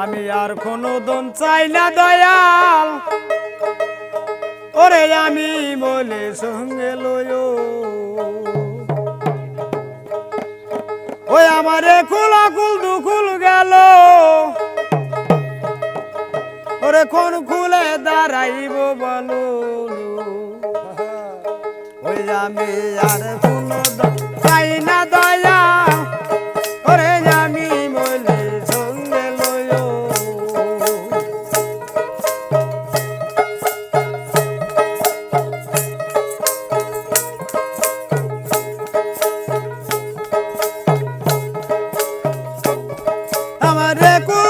আমি আর কোনো দন চাই না, দয়াল। ওরে আমি বলে সঙ্গে লয় ওই আমারে কুলাকুল দুখুল গেল। ওরে কোন খুলে দাঁড়াইব বলো। ওই আমি আর কোনো চাই না দয়া রে কো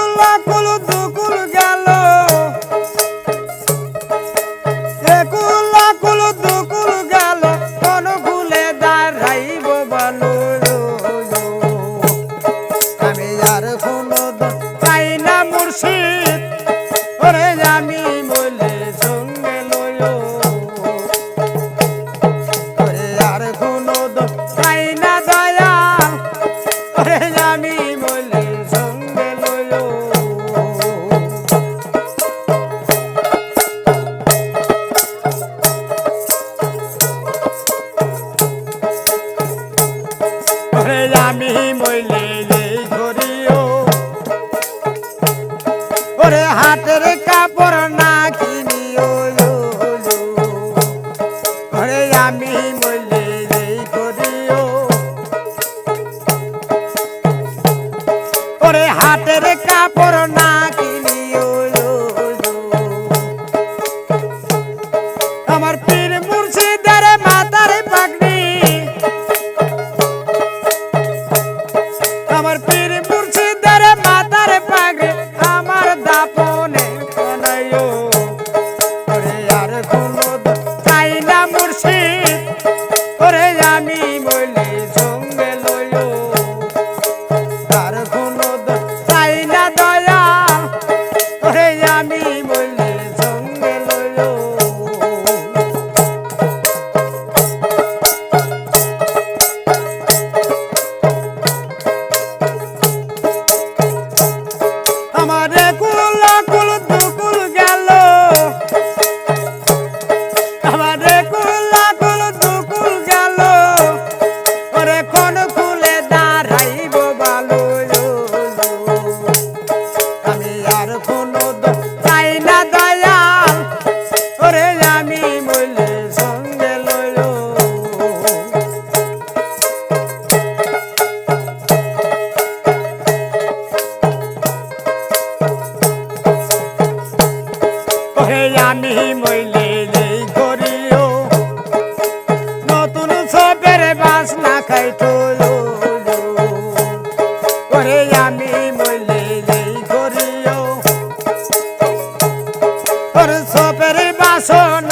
আমি মইলে সোনা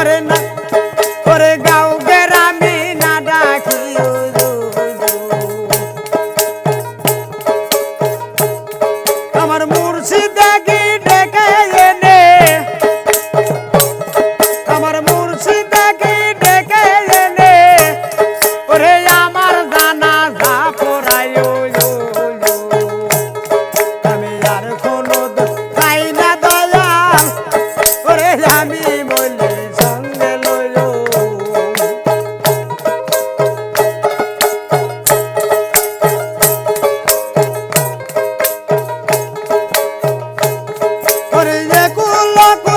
করে না Fuck